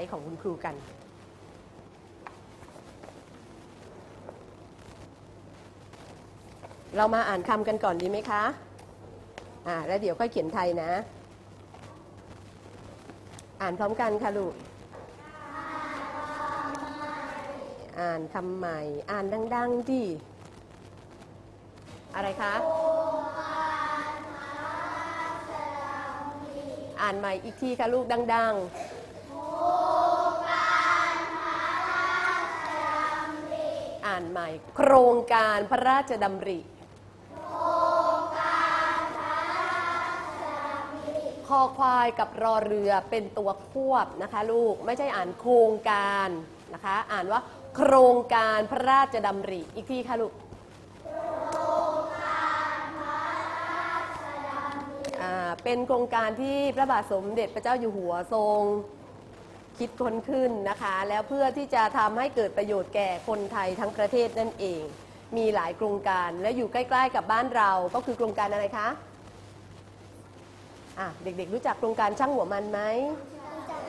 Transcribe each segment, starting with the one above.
ไลด์ของคุณครูกัน เรามาอ่านคำกันก่อนดีไหมคะ อ่า แล้วเดี๋ยวค่อยเขียนไทยนะ อ่านพร้อมกันค่ะลูก อ่านคำใหม่ อ่านดัง ๆดิอะไรคะ อ่านใหม่อีกทีค่ะลูกดัง ๆานใหม่ โครงการพระราชดำริ คอควายกับรอเรือเป็นตัวควบนะคะลูกไม่ใช่อ่านโครงการนะคะ อ่านว่าโครงการพระราชดำริ อีกทีค่ะลูกอ่าเป็นโครงการที่พระบาทสมเด็จพระเจ้าอยู่หัวทรง คิดค้นขึ้นนะคะ แล้วเพื่อที่จะทำให้เกิดประโยชน์แก่คนไทยทั้งประเทศนั่นเอง มีหลายโครงการและอยู่ใกล้ๆกับบ้านเราก็คือโครงการอะไรคะะเด็กๆรู้จักโครงการช่างหัวมันไหม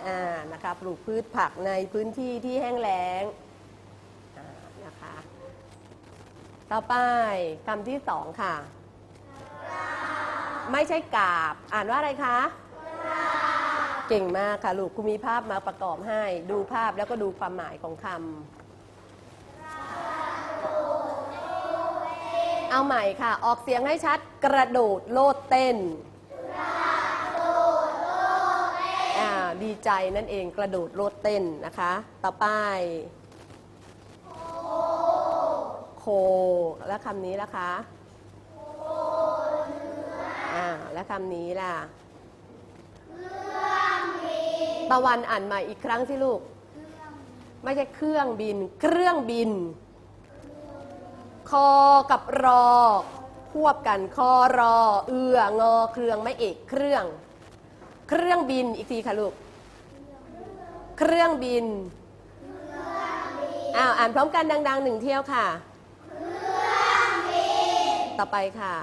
อ่านะคะปลูกพืชผักในพื้นที่ที่แห้งแล้งนะคะต่อไปคำที่สองค่ะ ไม่ใช่กาบ อ่านว่าอะไรคะ เก่งมากค่ะลูกครูมีภาพมาประกอบให้ ดูภาพแล้วก็ดูความหมายของคำเอาใหม่ค่ะ ออกเสียงให้ชัดกระโดดโลดเต้นดีใจนั่นเองกระโดดโลดเต้นนะคะ ต่อไป โค แล้วคำนี้ล่ะคะอ่าแล้วคำนี้ล่ะ ตะวันอ่านใหม่อีกครั้งสิลูก ไม่ใช่เครื่องบิน เครื่องบิน คอกับรอ ควบกันคอรอ เอืองอเครื่องไม่เอกเครื่อง เครื่องบินอีกทีค่ะลูก เครื่องบินอ้าวอ่านพร้อมกันดังๆหนึ่งเที่ยวค่ะต่อไปค่ะ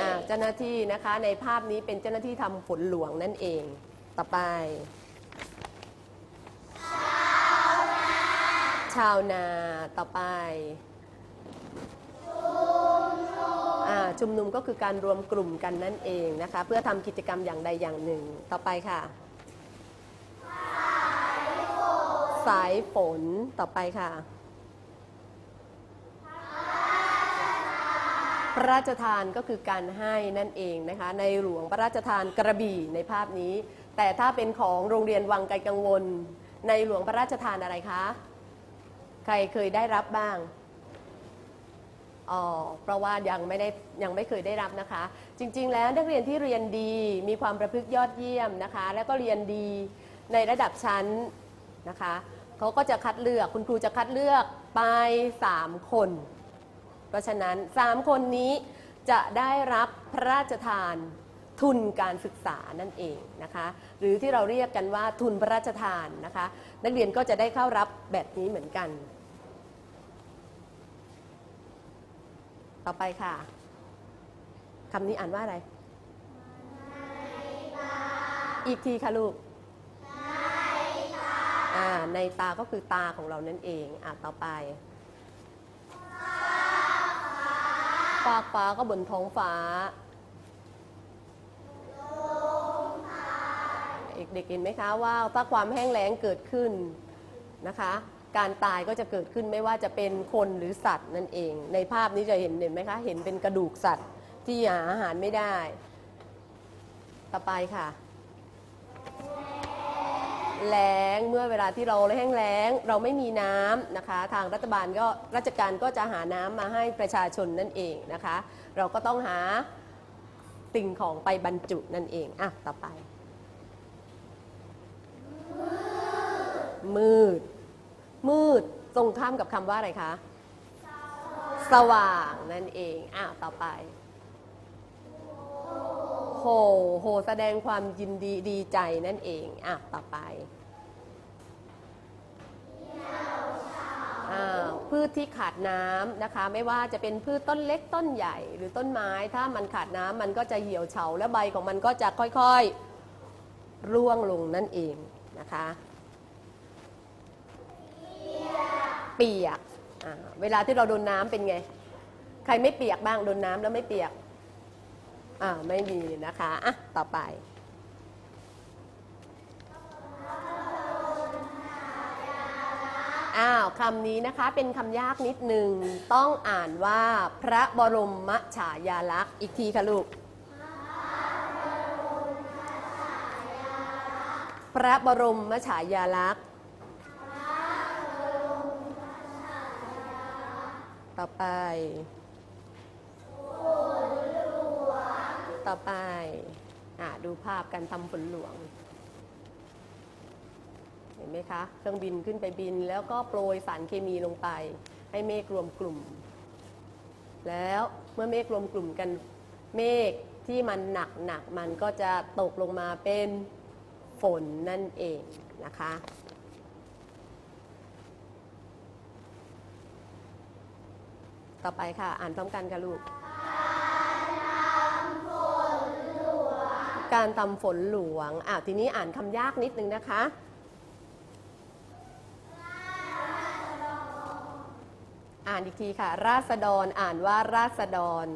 อ่า เจ้าหน้าที่นะคะในภาพนี้เป็นเจ้าหน้าที่ทำฝนหลวงนั่นเอง ต่อไป ชาวนา ต่อไปอ่าชุมนุมก็คือการรวมกลุ่มกันนั่นเองนะคะ เพื่อทำกิจกรรมอย่างใดอย่างหนึ่ง ต่อไปค่ะ สายฝนต่อไปค่ะ พระราชทานก็คือการให้นั่นเองนะคะ ในหลวงพระราชทานกระบี่ในภาพนี้ แต่ถ้าเป็นของโรงเรียนวังไกลกังวล ในหลวงพระราชทานอะไรคะ ใครเคยได้รับบ้างอ๋อเพราะว่ายังไม่ได้ยังไม่เคยได้รับนะคะ จริง ๆ แล้วนักเรียนที่เรียนดีมีความประพฤติยอดเยี่ยมนะคะ แล้วก็เรียนดีในระดับชั้นนะคะเขาก็จะคัดเลือกคุณครูจะคัดเลือกไป 3 คน เพราะฉะนั้น 3 คนนี้จะได้รับพระราชทานทุนการศึกษานั่นเองนะคะ หรือที่เราเรียกกันว่าทุนพระราชทานนะคะ นักเรียนก็จะได้เข้ารับแบบนี้เหมือนกัน ต่อไปค่ะคำนี้อ่านว่าอะไร อีกทีค่ะลูกอ่าในตาก็คือตาของเรานั่นเองอ่าต่อไป ฟากฟ้าก็บนท้องฟ้า เด็กๆเห็นไหมคะว่าถ้าความแห้งแล้งเกิดขึ้นนะคะ การตายก็จะเกิดขึ้นไม่ว่าจะเป็นคนหรือสัตว์นั่นเอง ในภาพนี้จะเห็นเห็นไหมคะเห็นเป็นกระดูกสัตว์ที่หาอาหารไม่ได้ ต่อไปค่ะ แล้งเมื่อเวลาที่เราแห้งแล้ง เราไม่มีน้ำนะคะ ทางรัฐบาลก็ราชการก็จะหาน้ำมาให้ประชาชนนั่นเองนะคะ เราก็ต้องหาสิ่งของไปบรรจุนั่นเองอะต่อไป มืด มืดตรงข้ามกับคำว่าอะไรคะ สว่างนั่นเองอะต่อไป โห โห แสดงความยินดีดีใจนั่นเอง อะ ต่อไปอ้าพืชที่ขาดน้ำนะคะ ไม่ว่าจะเป็นพืชต้นเล็กต้นใหญ่หรือต้นไม้ ถ้ามันขาดน้ำมันก็จะเหี่ยวเฉาและใบของมันก็จะค่อยๆ ร่วงลงนั่นเองนะคะ เปียก เวลาที่เราโดนน้ำเป็นไง ใครไม่เปียกบ้างโดนน้ำแล้วไม่เปียก อ่าไม่มีนะคะอะต่อไปอ้าวคำนี้นะคะเป็นคำยากนิดหนึ่งต้องอ่านว่าพระบรมฉายาลักษณ์อีกทีค่ะลูกพระบรมฉายาลักษณ์ต่อไป ต่อไปอดูภาพการทำฝนหลวง เห็นไหมคะ เครื่องบินขึ้นไปบินแล้วก็โปรยสารเคมีลงไป ให้เมฆรวมกลุ่ม แล้วเมื่อเมฆรวมกลุ่มกัน เมฆที่มันหนักหนักมันก็จะตกลงมาเป็นฝนนั่นเองนะคะต่อไปค่ะ อ่านพร้อมกันค่ะลูก การทำฝนหลวงอะทีนี้อ่านคำยากนิดนึงนะคะ อ่านอีกทีค่ะ ราษฎรอ่านว่าราษฎร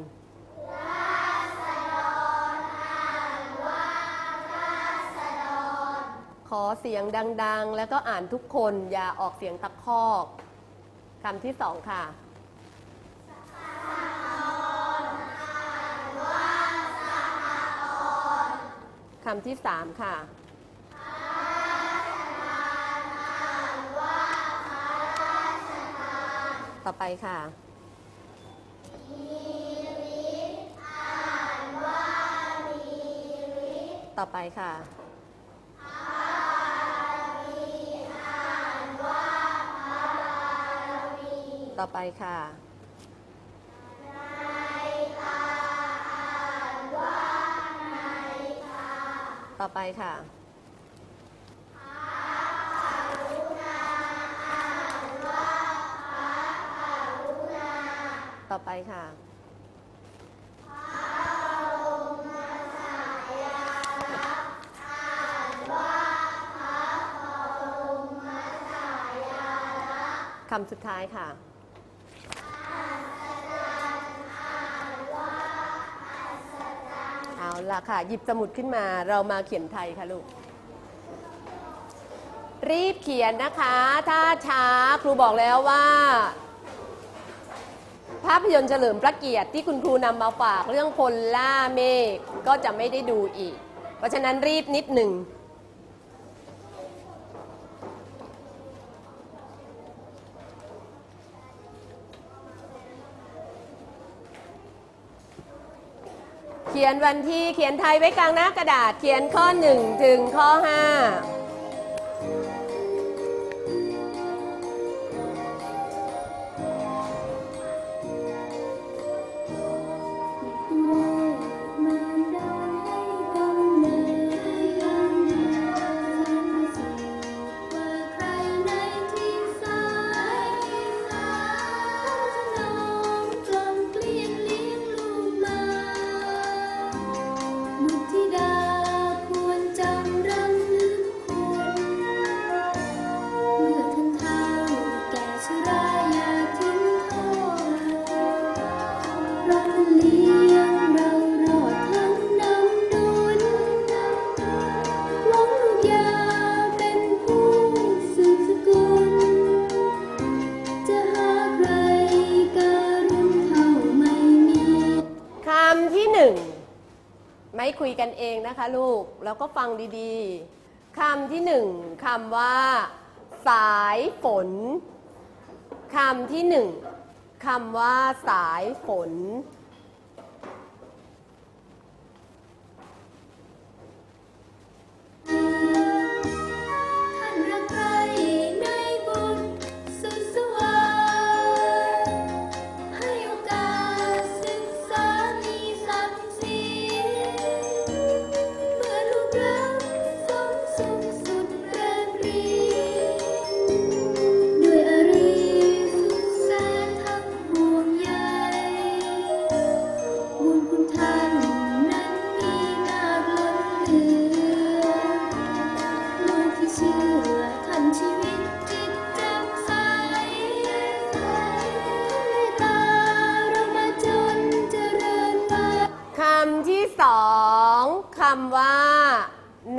ขอเสียงดัง ๆ แล้วก็อ่านทุกคนอย่าออกเสียงตะคอกคำที่สองค่ะ คำที่สามค่ะต่อไปค่ะต่อไปค่ะต่อไปค่ะ ต่อไปค่ะต่อไปค่ะคำสุดท้ายค่ะ ละค่ะ หยิบสมุดขึ้นมา เรามาเขียนไทยค่ะลูก รีบเขียนนะคะ ถ้าช้าครูบอกแล้วว่า ภาพยนตร์เฉลิมพระเกียรติที่คุณครูนำมาฝากเรื่องพลล่าเมฆก็จะไม่ได้ดูอีก เพราะฉะนั้นรีบนิดหนึ่ง ขียนวันที่เขียนไทยไว้กลางหน้ากระดาษ เขียนข้อ 1 ถึงข้อ 5 นะคะลูก แล้วก็ฟังดีๆคำที่หนึ่งคำว่า สายฝนคำที่หนึ่งคำว่าสายฝนท่าน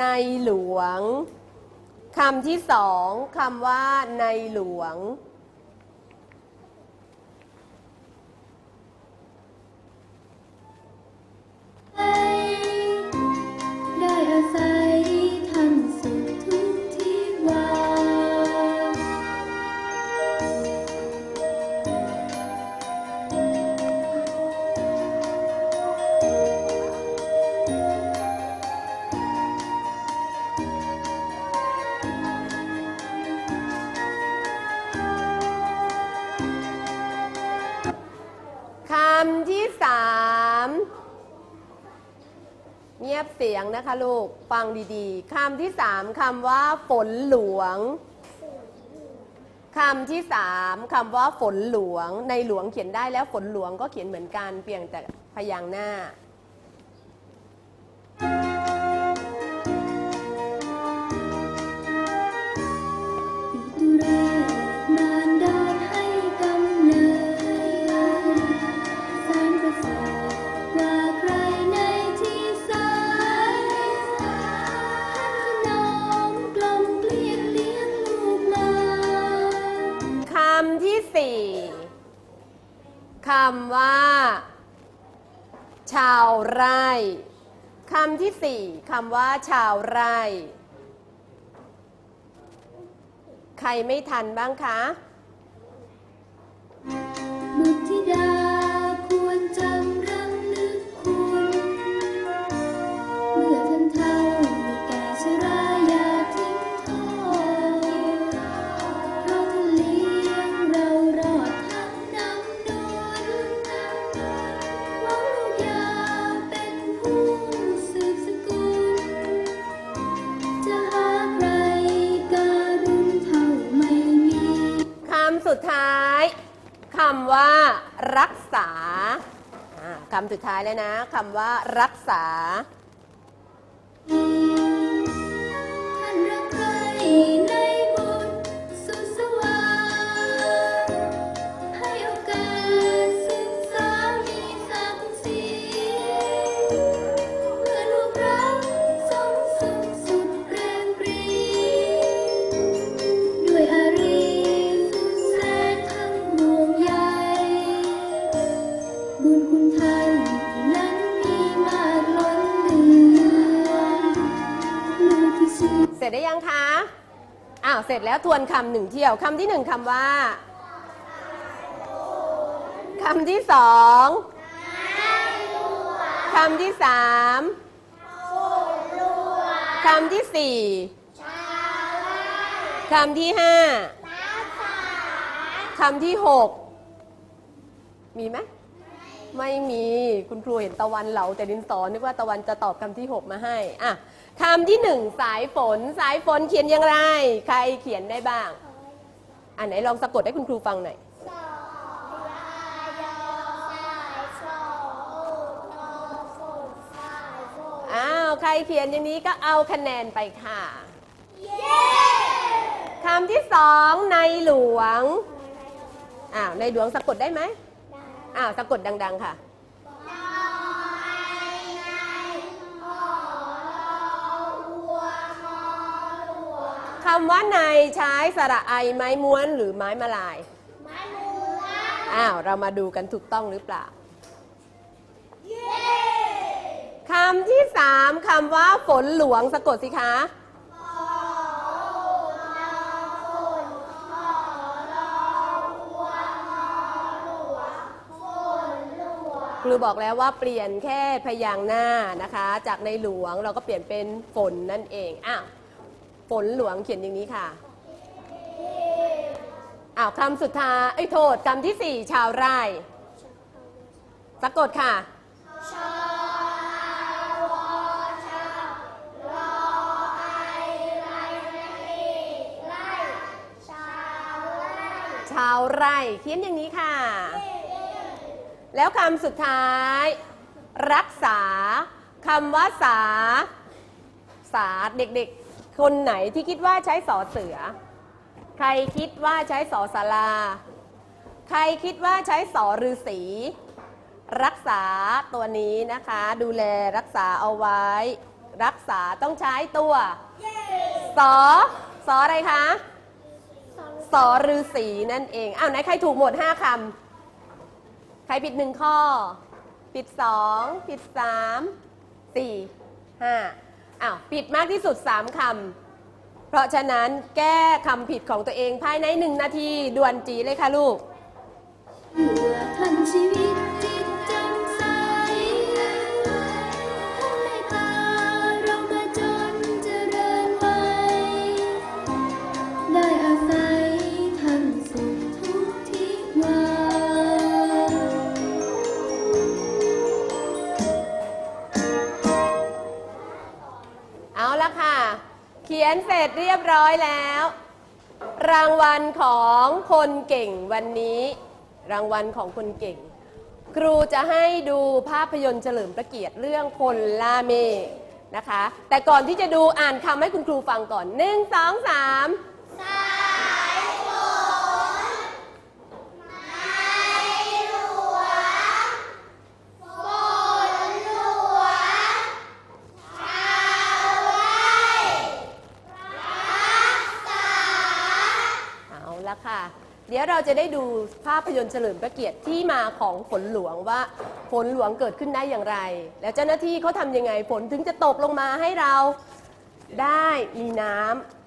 ในหลวงคำที่สองคำว่าในหลวง นะคะลูก ฟังดีๆคำที่สามคำว่าฝนหลวงคำที่สามคำว่าฝนหลวง ในหลวงเขียนได้แล้วฝนหลวงก็เขียนเหมือนกันเพียงแต่พยางหน้าำว่า ชาวไร่คำที่สี่คำว่า ชาวไร่ ใครไม่ทันบ้างคะำสุดท้ายแล้วนะคำว่ารักษา เสร็จแล้วทวนคำหนึ่งเที่ยวคำที่หนึ่งคำว่าคำที่สองคำที่สามคำที่สี่คำที่ห้าคำที่หกมีไหมไม่มีคุณครูเห็นตะวันเหลาแต่ดินสอนึกว่าตะวันจะตอบคำที่6มาให้อะ คำที่หนึ่งสายฝน สายฝนเขียนอย่างไร ใครเขียนได้บ้างอันไหนลองสะกดให้คุณครูฟังหน่อยอ้าวใครเขียนอย่างนี้ก็เอาคะแนนไปค่ะคำที่สองในหลวงอ้าวในหลวงสะกดได้ไหมอ้าวสะกดดัง ๆ ค่ะ คำว่าในใช้สระไอไม้ม้วนหรือไม้มาลาย ไม้ม้วนอ้าวเรามาดูกันถูกต้องหรือเปล่าคำที่สามคำว่าฝนหลวงสะกดสิคะครูบอกแล้วว่าเปลี่ยนแค่พยางค์หน้านะคะ จากในหลวงเราก็เปลี่ยนเป็นฝนนั่นเองอ้าว ฝนหลวงเขียนอย่างนี้ค่ะอ้าวคำสุดท้ายไอ้โทษคำที่สี่ชาวไร่สะกดค่ะชาวไร่เขียนอย่างนี้ค่ะ แล้วคำสุดท้าย รักษาคำว่าสา สาเด็กๆ คนไหนที่คิดว่าใช้สอเสือ ใครคิดว่าใช้สอสาราใครคิดว่าใช้สอฤาษีรักษาตัวนี้นะคะ ดูแลรักษาเอาไว้ รักษาต้องใช้ตัวสอสออะไรคะสอฤาษีนั่นเองอ้าวไหนใครถูกหมด 5คำใครผิดหนึ่งข้อ ผิดสองผิดสามสี่ห้า อ้าวผิดมากที่สุด 3คำเพราะฉะนั้นแก้คำผิดของตัวเองภายในหนึ่งนาทีด่วนจีเลยค่ะลูกเพื่อพันชีวิต ขียนเสร็จเรียบร้อยแล้ว รางวัลของคนเก่งวันนี้ รางวัลของคนเก่ง ครูจะให้ดูภาพยนตร์เฉลิมพระเกียรติเรื่องคนล่าเมฆนะคะ แต่ก่อนที่จะดูอ่านคำให้คุณครูฟังก่อนหนึ่งสองสาม เอาละค่ะ เดี๋ยวเราจะได้ดูภาพยนตร์เฉลิมพระเกียรติที่มาของฝนหลวงว่าฝนหลวงเกิดขึ้นได้อย่างไร แล้วเจ้าหน้าที่เขาทำยังไงฝนถึงจะตกลงมาให้เราได้มีน้ำ